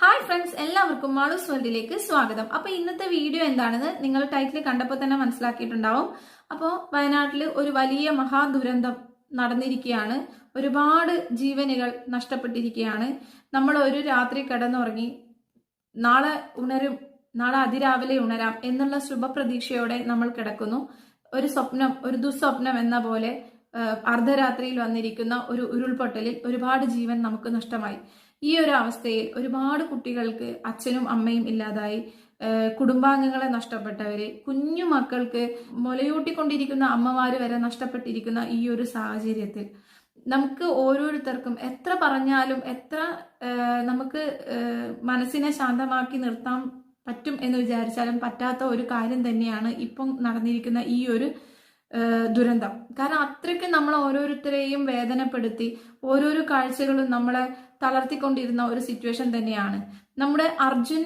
Hi friends എല്ലാവർക്കും മാളൂസ് വേൾഡിലേക്ക് സ്വാഗതം. അപ്പൊ ഇന്നത്തെ വീഡിയോ എന്താണെന്ന് നിങ്ങൾ ടൈറ്റിൽ കണ്ടപ്പോൾ തന്നെ മനസ്സിലാക്കിയിട്ടുണ്ടാവും. അപ്പോൾ വയനാട്ടിൽ ഒരു വലിയ മഹാദുരന്തം നടന്നിരിക്കുകയാണ്. ഒരുപാട് ജീവനുകൾ നഷ്ടപ്പെട്ടിരിക്കുകയാണ്. നമ്മൾ ഒരു രാത്രി കിടന്നുറങ്ങി നാളെ ഉണരും നാളെ അതിരാവിലെ ഉണരാം എന്നുള്ള ശുഭപ്രതീക്ഷയോടെ നമ്മൾ കിടക്കുന്നു. ഒരു സ്വപ്നം ഒരു ദുസ്വപ്നം എന്ന പോലെ അർദ്ധരാത്രിയിൽ വന്നിരിക്കുന്ന ഒരു ഉരുൾപൊട്ടലിൽ ഒരുപാട് ജീവൻ നമുക്ക് നഷ്ടമായി. ഈ ഒരു അവസ്ഥയിൽ ഒരുപാട് കുട്ടികൾക്ക് അച്ഛനും അമ്മയും ഇല്ലാതായി കുടുംബാംഗങ്ങളെ നഷ്ടപ്പെട്ടവര് കുഞ്ഞു മക്കൾക്ക് മുലയൂട്ടിക്കൊണ്ടിരിക്കുന്ന അമ്മമാര് വരെ നഷ്ടപ്പെട്ടിരിക്കുന്ന ഈ ഒരു സാഹചര്യത്തിൽ നമുക്ക് ഓരോരുത്തർക്കും എത്ര പറഞ്ഞാലും എത്ര നമുക്ക് മനസ്സിനെ ശാന്തമാക്കി നിർത്താൻ പറ്റും എന്ന് വിചാരിച്ചാലും പറ്റാത്ത ഒരു കാര്യം തന്നെയാണ് ഇപ്പം നടന്നിരിക്കുന്ന ഈ ഒരു ദുരന്തം. കാരണം അത്രയ്ക്ക് നമ്മൾ ഓരോരുത്തരെയും വേദനപ്പെടുത്തി ഓരോരോ കാഴ്ചകളും നമ്മളെ തളർത്തിക്കൊണ്ടിരുന്ന ഒരു സിറ്റുവേഷൻ തന്നെയാണ്. നമ്മുടെ അർജുൻ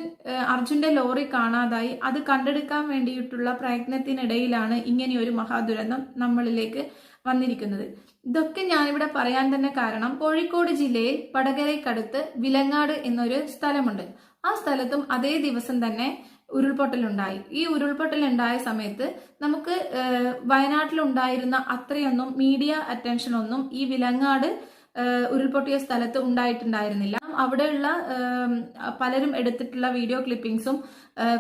അർജുന്റെ ലോറി കാണാതായി. അത് കണ്ടെടുക്കാൻ വേണ്ടിയിട്ടുള്ള പ്രയത്നത്തിനിടയിലാണ് ഇങ്ങനെ ഒരു മഹാദുരന്തം നമ്മളിലേക്ക് വന്നിരിക്കുന്നത്. ഇതൊക്കെ ഞാനിവിടെ പറയാൻ തന്നെ കാരണം കോഴിക്കോട് ജില്ലയിൽ വടകരയ്ക്കടുത്ത് വിലങ്ങാട് എന്നൊരു സ്ഥലമുണ്ട്. ആ സ്ഥലത്തും അതേ ദിവസം തന്നെ ഉരുൾപൊട്ടലുണ്ടായി. ഈ ഉരുൾപൊട്ടൽ ഉണ്ടായ സമയത്ത് നമുക്ക് വയനാട്ടിലുണ്ടായിരുന്ന അത്രയൊന്നും മീഡിയ അറ്റൻഷൻ ഒന്നും ഈ വിലങ്ങാട് ഉരുൾപൊട്ടിയ സ്ഥലത്ത് ഉണ്ടായിട്ടുണ്ടായിരുന്നില്ല. അവിടെയുള്ള പലരും എടുത്തിട്ടുള്ള വീഡിയോ ക്ലിപ്പിംഗ്സും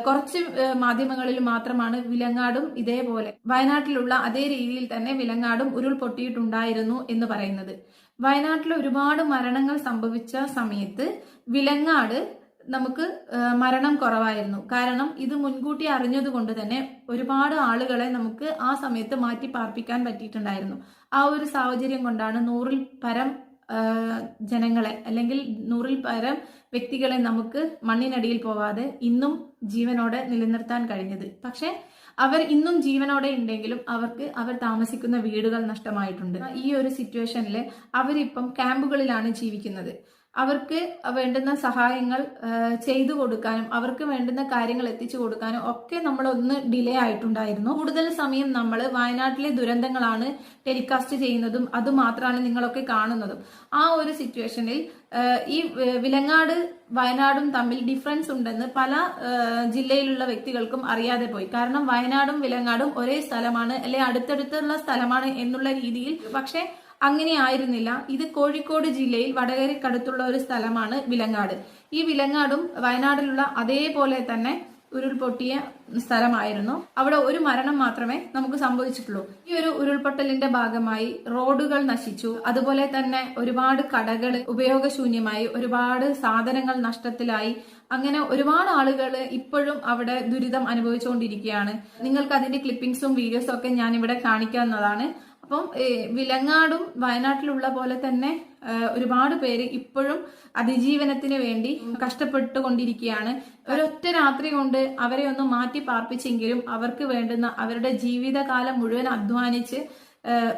കുറച്ച് മാധ്യമങ്ങളിൽ മാത്രമാണ് വിലങ്ങാടും ഇതേപോലെ. വയനാട്ടിലുള്ള അതേ രീതിയിൽ തന്നെ വിലങ്ങാടും ഉരുൾപൊട്ടിയിട്ടുണ്ടായിരുന്നു എന്ന് പറയുന്നത്. വയനാട്ടിൽ ഒരുപാട് മരണങ്ങൾ സംഭവിച്ച സമയത്ത് വിലങ്ങാട് നമുക്ക് മരണം കുറവായിരുന്നു. കാരണം ഇത് മുൻകൂട്ടി അറിഞ്ഞതുകൊണ്ട് തന്നെ ഒരുപാട് ആളുകളെ നമുക്ക് ആ സമയത്ത് മാറ്റി പാർപ്പിക്കാൻ പറ്റിയിട്ടുണ്ടായിരുന്നു. ആ ഒരു സാഹചര്യം കൊണ്ടാണ് നൂറിൽ പരം ജനങ്ങളെ അല്ലെങ്കിൽ നൂറിൽ പരം വ്യക്തികളെ നമുക്ക് മണ്ണിനടിയിൽ പോവാതെ ഇന്നും ജീവനോടെ നിലനിർത്താൻ കഴിഞ്ഞത്. പക്ഷേ അവർ ഇന്നും ജീവനോടെ ഉണ്ടെങ്കിലും അവർക്ക് അവർ താമസിക്കുന്ന വീടുകൾ നഷ്ടമായിട്ടുണ്ട്. ഈ ഒരു സിറ്റുവേഷനിൽ അവരിപ്പം ക്യാമ്പുകളിലാണ് ജീവിക്കുന്നത്. അവർക്ക് വേണ്ടുന്ന സഹായങ്ങൾ ചെയ്തു കൊടുക്കാനും അവർക്ക് വേണ്ടുന്ന കാര്യങ്ങൾ എത്തിച്ചു കൊടുക്കാനും ഒക്കെ നമ്മൾ ഒന്ന് ഡിലേ ആയിട്ടുണ്ടായിരുന്നു. കൂടുതൽ സമയം നമ്മൾ വയനാട്ടിലെ ദുരന്തങ്ങളാണ് ടെലികാസ്റ്റ് ചെയ്യുന്നതും അത് മാത്രമാണ് നിങ്ങളൊക്കെ കാണുന്നതും. ആ ഒരു സിറ്റുവേഷനിൽ ഈ വിലങ്ങാട് വയനാടും തമ്മിൽ ഡിഫറൻസ് ഉണ്ടെന്ന് പല ജില്ലയിലുള്ള വ്യക്തികൾക്കും അറിയാതെ പോയി. കാരണം വയനാടും വിലങ്ങാടും ഒരേ സ്ഥലമാണ് അല്ലെ അടുത്തടുത്തുള്ള സ്ഥലമാണ് എന്നുള്ള രീതിയിൽ. പക്ഷേ അങ്ങനെ ആയിരുന്നില്ല ഇത് കോഴിക്കോട് ജില്ലയിൽ വടകരക്കടുത്തുള്ള ഒരു സ്ഥലമാണ് വിലങ്ങാട്. ഈ വിലങ്ങാടും വയനാടിലുള്ള അതേപോലെ തന്നെ ഉരുൾപൊട്ടിയ സ്ഥലമായിരുന്നു. അവിടെ ഒരു മരണം മാത്രമേ നമുക്ക് സംഭവിച്ചിട്ടുള്ളൂ. ഈ ഒരു ഉരുൾപൊട്ടലിന്റെ ഭാഗമായി റോഡുകൾ നശിച്ചു. അതുപോലെ തന്നെ ഒരുപാട് കടകൾ ഉപയോഗശൂന്യമായി ഒരുപാട് സാധനങ്ങൾ നഷ്ടത്തിലായി. അങ്ങനെ ഒരുപാട് ആളുകൾ ഇപ്പോഴും അവിടെ ദുരിതം അനുഭവിച്ചുകൊണ്ടിരിക്കുകയാണ്. നിങ്ങൾക്ക് അതിന്റെ ക്ലിപ്പിംഗ്സും വീഡിയോസും ഒക്കെ ഞാൻ ഇവിടെ കാണിക്കാവുന്നതാണ്. അപ്പം വിലങ്ങാടും വയനാട്ടിലുള്ള പോലെ തന്നെ ഒരുപാട് പേര് ഇപ്പോഴും അതിജീവനത്തിന് വേണ്ടി കഷ്ടപ്പെട്ടുകൊണ്ടിരിക്കുകയാണ്. ഒരൊറ്റ രാത്രി കൊണ്ട് അവരെ ഒന്ന് മാറ്റി പാർപ്പിച്ചെങ്കിലും അവർക്ക് വേണ്ടുന്ന അവരുടെ ജീവിതകാലം മുഴുവൻ അധ്വാനിച്ച്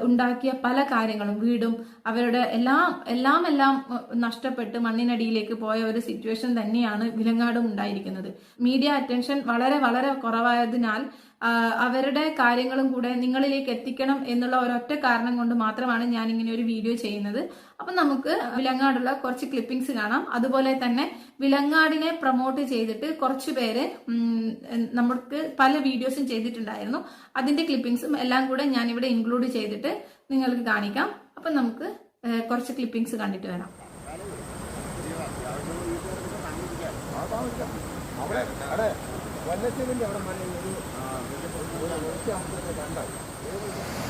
ഉണ്ടാക്കിയ പല കാര്യങ്ങളും വീടും അവരുടെ എല്ലാം എല്ലാം എല്ലാം നഷ്ടപ്പെട്ട് മണ്ണിനടിയിലേക്ക് പോയ ഒരു സിറ്റുവേഷൻ തന്നെയാണ് വിലങ്ങാടും ഉണ്ടായിരിക്കുന്നത്. മീഡിയ അറ്റൻഷൻ വളരെ വളരെ കുറവായതിനാൽ അവരുടെ കാര്യങ്ങളും കൂടെ നിങ്ങളിലേക്ക് എത്തിക്കണം എന്നുള്ള ഒരൊറ്റ കാരണം കൊണ്ട് മാത്രമാണ് ഞാൻ ഇങ്ങനെ ഒരു വീഡിയോ ചെയ്യുന്നത്. അപ്പം നമുക്ക് വിലങ്ങാടുള്ള കുറച്ച് ക്ലിപ്പിംഗ്സ് കാണാം. അതുപോലെ തന്നെ വിലങ്ങാടിനെ പ്രൊമോട്ട് ചെയ്തിട്ട് കുറച്ച് പേര് നമുക്ക് പല വീഡിയോസും ചെയ്തിട്ടുണ്ടായിരുന്നു. അതിന്റെ ക്ലിപ്പിംഗ്സും എല്ലാം കൂടെ ഞാൻ ഇവിടെ ഇൻക്ലൂഡ് ചെയ്തിട്ട് നിങ്ങൾക്ക് കാണിക്കാം. അപ്പം നമുക്ക് കുറച്ച് ക്ലിപ്പിംഗ്സ് കണ്ടിട്ട് വരാം. അവിടെ അവിടെ വല്ലച്ചേരിന്റെ അവിടെ മഴ ഒരു ഒരു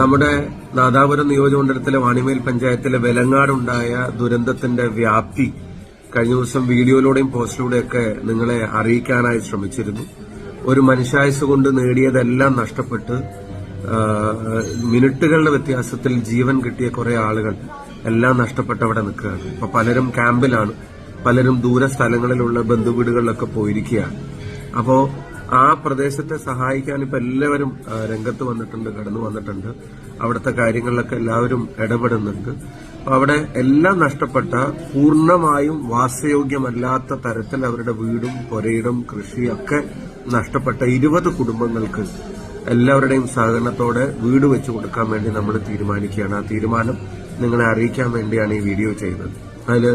നമ്മുടെ നാദാപുരം നിയോജകമണ്ഡലത്തിലെ വാണിമേൽ പഞ്ചായത്തിലെ വെലങ്ങാടുണ്ടായ ദുരന്തത്തിന്റെ വ്യാപ്തി കഴിഞ്ഞ ദിവസം വീഡിയോയിലൂടെയും പോസ്റ്റിലൂടെയൊക്കെ നിങ്ങളെ അറിയിക്കാനായി ശ്രമിച്ചിരുന്നു. ഒരു മനുഷ്യായുസ് കൊണ്ട് നേടിയതെല്ലാം നഷ്ടപ്പെട്ട് മിനിറ്റുകളുടെ വ്യത്യാസത്തിൽ ജീവൻ കിട്ടിയ കുറെ ആളുകൾ എല്ലാം നഷ്ടപ്പെട്ടവിടെ നിൽക്കുകയാണ്. ഇപ്പൊ പലരും ക്യാമ്പിലാണ് പലരും ദൂരസ്ഥലങ്ങളിലുള്ള ബന്ധുവീടുകളിലൊക്കെ പോയിരിക്കുകയാണ്. അപ്പോ ആ പ്രദേശത്തെ സഹായിക്കാൻ ഇപ്പൊ എല്ലാവരും രംഗത്ത് വന്നിട്ടുണ്ട് കടന്നു വന്നിട്ടുണ്ട്. അവിടുത്തെ കാര്യങ്ങളിലൊക്കെ എല്ലാവരും ഇടപെടുന്നുണ്ട്. അവിടെ എല്ലാം നഷ്ടപ്പെട്ട പൂർണമായും വാസയോഗ്യമല്ലാത്ത തരത്തിൽ അവരുടെ വീടും പുരയിടം കൃഷിയൊക്കെ നഷ്ടപ്പെട്ട ഇരുപത് കുടുംബങ്ങൾക്ക് എല്ലാവരുടെയും സഹകരണത്തോടെ വീട് വെച്ചു കൊടുക്കാൻ വേണ്ടി നമ്മൾ തീരുമാനിക്കുകയാണ്. ആ തീരുമാനം നിങ്ങളെ അറിയിക്കാൻ വേണ്ടിയാണ് ഈ വീഡിയോ ചെയ്യുന്നത്. അതിൽ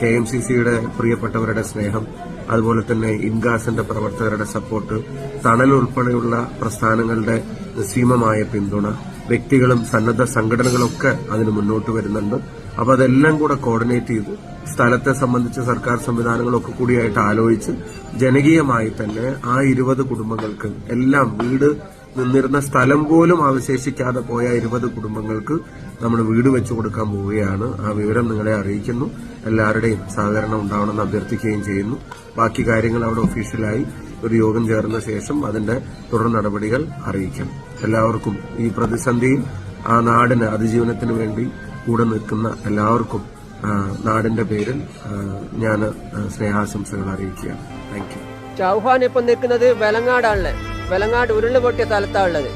കെ എം സി സിയുടെ പ്രിയപ്പെട്ടവരുടെ സ്നേഹം അതുപോലെ തന്നെ ഇൻഗാസിന്റെ പ്രവർത്തകരുടെ സപ്പോർട്ട് തണൽ ഉൾപ്പെടെയുള്ള പ്രസ്ഥാനങ്ങളുടെ നിസ്സീമമായ പിന്തുണ വ്യക്തികളും സന്നദ്ധ സംഘടനകളൊക്കെ അതിന് മുന്നോട്ട് വരുന്നുണ്ട്. അപ്പൊ അതെല്ലാം കൂടെ കോർഡിനേറ്റ് ചെയ്ത് സ്ഥലത്തെ സംബന്ധിച്ച് സർക്കാർ സംവിധാനങ്ങളൊക്കെ കൂടിയായിട്ട് ആലോചിച്ച് ജനകീയമായി തന്നെ ആ ഇരുപത് കുടുംബങ്ങൾക്ക് എല്ലാം വീട് നിന്നിരുന്ന സ്ഥലം പോലും അവശേഷിക്കാതെ പോയ ഇരുപത് കുടുംബങ്ങൾക്ക് നമ്മൾ വീട് വെച്ചു കൊടുക്കാൻ പോവുകയാണ്. ആ വിവരം നിങ്ങളെ അറിയിക്കുന്നു. എല്ലാവരുടെയും സഹകരണം ഉണ്ടാവണമെന്ന് അഭ്യർത്ഥിക്കുകയും ചെയ്യുന്നു. ബാക്കി കാര്യങ്ങൾ അവിടെ ഒഫീഷ്യലായി ഒരു യോഗം ചേർന്ന ശേഷം അതിന്റെ തുടർ നടപടികൾ അറിയിക്കും. എല്ലാവർക്കും ഈ പ്രതിസന്ധിയിൽ ആ നാടിന് അതിജീവനത്തിന് വേണ്ടി കൂടെ നിൽക്കുന്ന എല്ലാവർക്കും നാടിന്റെ പേരിൽ ഞാൻ സ്നേഹാശംസകൾ അറിയിക്കുകയാണ്. താങ്ക് യു ചൗഹാൻ ഇപ്പം നിൽക്കുന്നത് വെലങ്ങാടാണല്ലേ? വെലങ്ങാട് ഉരുൾ പൊട്ടിയ സ്ഥലത്താണ് ഉള്ളത്.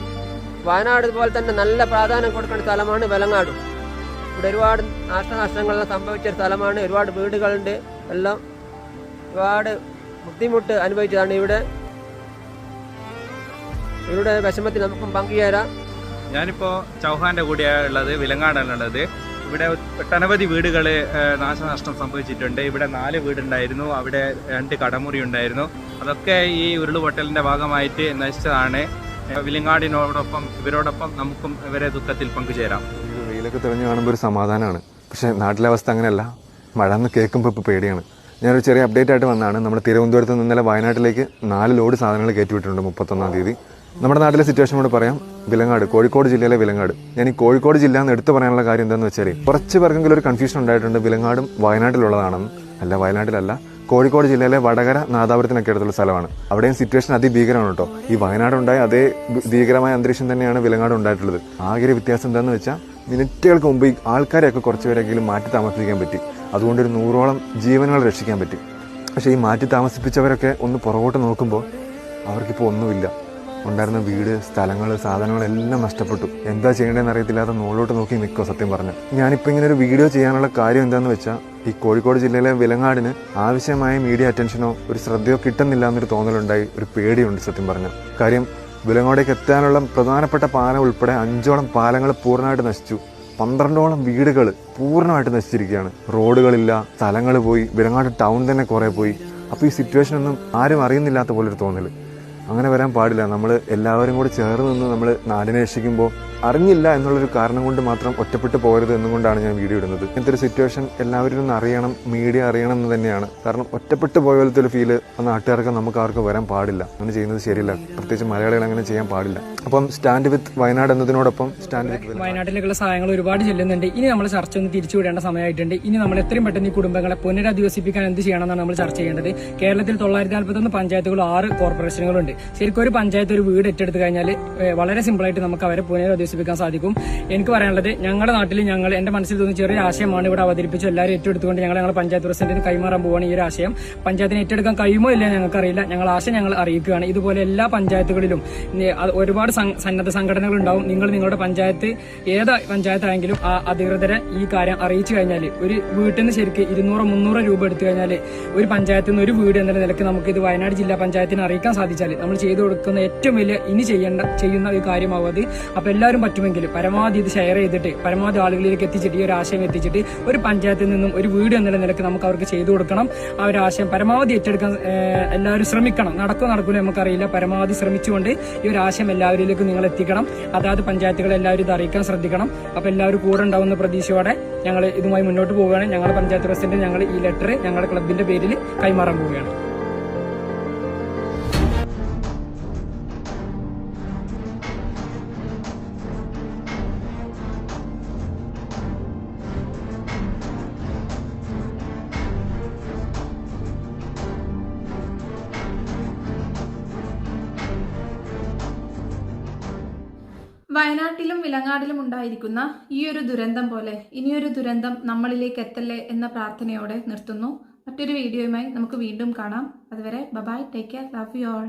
വയനാട് പോലെ തന്നെ നല്ല പ്രാധാന്യം കൊടുക്കുന്ന സ്ഥലമാണ് വെലങ്ങാട്. ഇവിടെ ഒരുപാട് നാശനഷ്ടങ്ങളെല്ലാം സംഭവിച്ച ഒരു സ്ഥലമാണ്. ഒരുപാട് വീടുകളുണ്ട്. എല്ലാം ഒരുപാട് ബുദ്ധിമുട്ട് അനുഭവിച്ചതാണ് ഇവിടെ. ഇവരുടെ വിഷമത്തിൽ നമുക്കും പങ്കുചേരാം. ഞാനിപ്പോ ചൗഹാന്റെ കൂടെയാണ് ഉള്ളത്. വിലങ്ങാടാണ് ഉള്ളത്. ഇവിടെ ഒട്ടനവധി വീടുകൾ നാശനഷ്ടം സംഭവിച്ചിട്ടുണ്ട്. ഇവിടെ നാല് വീടുണ്ടായിരുന്നു. അവിടെ രണ്ട് കടമുറി ഉണ്ടായിരുന്നു. അതൊക്കെ ഈ ഉരുളുപൊട്ടലിന്റെ ഭാഗമായിട്ട് നശിച്ചതാണ്. വിലങ്ങാടിനോടൊപ്പം ഇവരോടൊപ്പം നമുക്കും ഇവരെ ദുഃഖത്തിൽ പങ്കുചേരാം. വെയിലൊക്കെ തെളിഞ്ഞു കാണുമ്പോൾ ഒരു സമാധാനമാണ് പക്ഷേ നാട്ടിലെ അവസ്ഥ അങ്ങനെയല്ല. മഴ എന്ന് കേൾക്കുമ്പോൾ ഇപ്പോൾ പേടിയാണ്. ഞാനൊരു ചെറിയ അപ്ഡേറ്റ് ആയിട്ട് വന്നതാണ്. നമ്മുടെ തിരുവനന്തപുരത്ത് നിന്ന് ഇന്നലെ വയനാട്ടിലേക്ക് നാല് ലോഡ് സാധനങ്ങൾ കയറ്റിവിട്ടിട്ടുണ്ട് മുപ്പത്തൊന്നാം തീയതി. നമ്മുടെ നാട്ടിലെ സിറ്റുവേഷൻ കൂടെ പറയാം. വിലങ്ങാട് കോഴിക്കോട് ജില്ലയിലെ വിലങ്ങാട്. ഞാൻ ഈ കോഴിക്കോട് ജില്ല എന്ന് എടുത്തു പറയാനുള്ള കാര്യം എന്താണെന്ന് വെച്ചാൽ കുറച്ച് പേർക്കെങ്കിലും ഒരു കൺഫ്യൂഷൻ ഉണ്ടായിട്ടുണ്ട്. വിലങ്ങാടും വയനാട്ടിലുള്ളതാണെന്ന്. അല്ല വയനാട്ടിലല്ല. കോഴിക്കോട് ജില്ലയിലെ വടകര നാദാപുരത്തിനൊക്കെ അടുത്തുള്ള സ്ഥലമാണ്. അവിടെയും സിറ്റുവേഷൻ അതിഭീകരമാണ് കേട്ടോ. ഈ വയനാടുണ്ടായ അതേ ഭീകരമായ അന്തരീക്ഷം തന്നെയാണ് വിലങ്ങാട് ഉണ്ടായിട്ടുള്ളത്. ആകെ വ്യത്യാസം എന്താണെന്ന് വെച്ചാൽ മിനിറ്റുകൾക്ക് മുമ്പ് ആൾക്കാരെയൊക്കെ കുറച്ചുപേരെങ്കിലും മാറ്റി താമസിപ്പിക്കാൻ പറ്റി. അതുകൊണ്ട് ഒരു നൂറോളം ജീവനുകൾ രക്ഷിക്കാൻ പറ്റി. പക്ഷേ ഈ മാറ്റി താമസിപ്പിച്ചവരൊക്കെ ഒന്ന് പുറകോട്ട് നോക്കുമ്പോൾ അവർക്കിപ്പോൾ ഒന്നുമില്ല. ഉണ്ടായിരുന്ന വീട് സ്ഥലങ്ങൾ സാധനങ്ങളെല്ലാം നഷ്ടപ്പെട്ടു. എന്താ ചെയ്യേണ്ടതെന്ന് അറിയത്തില്ലാതെ മുകളിലോട്ട് നോക്കി നിൽക്കുക സത്യം പറഞ്ഞു. ഞാനിപ്പോൾ ഇങ്ങനെ ഒരു വീഡിയോ ചെയ്യാനുള്ള കാര്യം എന്താണെന്ന് വെച്ചാൽ ഈ കോഴിക്കോട് ജില്ലയിലെ വിലങ്ങാടിന് ആവശ്യമായ മീഡിയ അറ്റൻഷനോ ഒരു ശ്രദ്ധയോ കിട്ടുന്നില്ല എന്നൊരു തോന്നലുണ്ടായി ഒരു പേടിയുണ്ട് സത്യം പറഞ്ഞു. കാര്യം വിലങ്ങോടേക്ക് എത്താനുള്ള പ്രധാനപ്പെട്ട പാലം ഉൾപ്പെടെ അഞ്ചോളം പാലങ്ങൾ പൂർണമായിട്ട് നശിച്ചു. പന്ത്രണ്ടോളം വീടുകൾ പൂർണമായിട്ട് നശിച്ചിരിക്കുകയാണ്. റോഡുകളില്ല സ്ഥലങ്ങൾ പോയി വിലങ്ങാട് ടൗൺ തന്നെ കുറേ പോയി. അപ്പോൾ ഈ സിറ്റുവേഷൻ ഒന്നും ആരും അറിയുന്നില്ലാത്ത പോലെ ഒരു തോന്നൽ അങ്ങനെ വരാൻ പാടില്ല. നമ്മൾ എല്ലാവരും കൂടി ചേർന്ന് നിന്ന് നമ്മൾ നാടിനെ രക്ഷിക്കുമ്പോൾ അറിഞ്ഞില്ല എന്നുള്ളൊരു കാരണം കൊണ്ട് മാത്രം ഒറ്റപ്പെട്ടു പോകരുത് എന്നുകൊണ്ടാണ് ഞാൻ വീഡിയോ ഇടുന്നത്. ഇങ്ങനത്തെ ഒരു സിറ്റുവേഷൻ എല്ലാവരും ഒന്ന് അറിയണം മീഡിയ അറിയണം എന്ന് തന്നെയാണ്. കാരണം ഒറ്റപ്പെട്ടു പോയ പോലത്തെ ഒരു ഫീൽ ആ നാട്ടുകാർക്ക് നമുക്ക് ആർക്കും വരാൻ പാടില്ല. അങ്ങനെ ചെയ്യുന്നത് ശരിയല്ല. പ്രത്യേകിച്ച് മലയാളികൾ അങ്ങനെ ചെയ്യാൻ പാടില്ല. അപ്പം സ്റ്റാൻഡ് വിത്ത് വയനാട് എന്നതിനോടൊപ്പം സ്റ്റാൻഡ് വിത്ത് വയനാട്ടിലേക്കുള്ള സഹായങ്ങൾ ഒരുപാട് ചെല്ലുന്നുണ്ട്. ഇനി നമ്മൾ ചർച്ച ഒന്ന് തിരിച്ചു വിടേണ്ട സമയമായിട്ടുണ്ട്. ഇനി നമ്മൾ എത്രയും പെട്ടെന്ന് ഈ കുടുംബങ്ങളെ പുനരധിവസിപ്പിക്കാൻ എന്ത് ചെയ്യണമെന്നാണ് നമ്മൾ ചർച്ച ചെയ്യേണ്ടത്. കേരളത്തിൽ തൊള്ളായിരത്തി നാൽപ്പത്തൊന്ന് പഞ്ചായത്തുകളും ആറ് കോർപ്പറേഷനുകളുണ്ട്. ശരിക്കും ഒരു പഞ്ചായത്ത് ഒരു വീട് ഏറ്റെടുത്ത് കഴിഞ്ഞാൽ വളരെ സിമ്പിളായിട്ട് നമുക്ക് അവരെ പുനരധിവസിപ്പിക്കാൻ സാധിക്കും. എനിക്ക് പറയാനുള്ളത് ഞങ്ങളുടെ നാട്ടിൽ ഞങ്ങൾ എന്റെ മനസ്സിൽ തോന്നിയ ചെറിയ ആശയമാണ് ഇവിടെ അവതരിപ്പിച്ചു എല്ലാവരും ഏറ്റെടുത്തുകൊണ്ട് ഞങ്ങൾ ഞങ്ങളുടെ പഞ്ചായത്ത് പ്രസിഡന്റിന് കൈമാറാൻ പോവാണ് ഈ ഒരു ആശയം. പഞ്ചായത്തിന് ഏറ്റെടുക്കാൻ കഴിയുമോ ഇല്ല ഞങ്ങൾക്കറിയില്ല. ഞങ്ങൾ ആശയം ഞങ്ങൾ അറിയിക്കുകയാണ്. ഇതുപോലെ എല്ലാ പഞ്ചായത്തുകളിലും ഒരുപാട് സന്നദ്ധ സംഘടനകൾ ഉണ്ടാവും. നിങ്ങൾ നിങ്ങളുടെ പഞ്ചായത്ത് ഏത് പഞ്ചായത്തായെങ്കിലും ആ അധികൃതരെ ഈ കാര്യം അറിയിച്ചു കഴിഞ്ഞാൽ ഒരു വീട്ടിൽ നിന്ന് ശരിക്ക് ഇരുന്നൂറോ മുന്നൂറോ രൂപ എടുത്തു കഴിഞ്ഞാൽ ഒരു പഞ്ചായത്തിൽ നിന്ന് ഒരു വീട് എന്ന നിലയ്ക്ക് നമുക്ക് ഇത് വയനാട് ജില്ലാ പഞ്ചായത്തിന് അറിയിക്കാൻ സാധിച്ചാൽ നമ്മൾ ചെയ്തു കൊടുക്കുന്ന ഏറ്റവും വലിയ ഇനി ചെയ്യേണ്ട ചെയ്യുന്ന ഒരു കാര്യമാവും അത്. അപ്പൊ എല്ലാവരും പറ്റുമെങ്കിൽ പരമാവധി ഇത് ഷെയർ ചെയ്തിട്ട് പരമാവധി ആളുകളിലേക്ക് എത്തിച്ചിട്ട് ഈ ഒരു ആശയം എത്തിച്ചിട്ട് ഒരു പഞ്ചായത്തിൽ നിന്നും ഒരു വീട് എന്നുള്ള നിലയ്ക്ക് നമുക്ക് അവർക്ക് ചെയ്തു കൊടുക്കണം. ആ ഒരു ആശയം പരമാവധി ഏറ്റെടുക്കാൻ എല്ലാവരും ശ്രമിക്കണം. നടക്കോ നടക്കില്ല നമുക്കറിയില്ല. പരമാവധി ശ്രമിച്ചുകൊണ്ട് ഈ ഒരു ആശയം എല്ലാവരിലേക്കും നിങ്ങൾ എത്തിക്കണം. അതായത് പഞ്ചായത്തുകൾ എല്ലാവരും ഇത് അറിയിക്കാൻ ശ്രദ്ധിക്കണം. അപ്പൊ എല്ലാവരും കൂടെ ഉണ്ടാവുന്ന പ്രതീക്ഷയോടെ ഞങ്ങൾ ഇതുമായി മുന്നോട്ട് പോവുകയാണ്. ഞങ്ങളുടെ പഞ്ചായത്ത് പ്രസിഡന്റ് ഞങ്ങൾ ഈ ലെറ്റർ ഞങ്ങളുടെ ക്ലബിന്റെ പേരിൽ കൈമാറാൻ പോവുകയാണ്. വയനാട്ടിലും വിലങ്ങാടിലും ഉണ്ടായിരിക്കുന്ന ഈ ഒരു ദുരന്തം പോലെ ഇനിയൊരു ദുരന്തം നമ്മളിലേക്ക് എത്തല്ലേ എന്ന പ്രാർത്ഥനയോടെ നിർത്തുന്നു. മറ്റൊരു വീഡിയോയുമായി നമുക്ക് വീണ്ടും കാണാം. അതുവരെ bye bye take care love you all.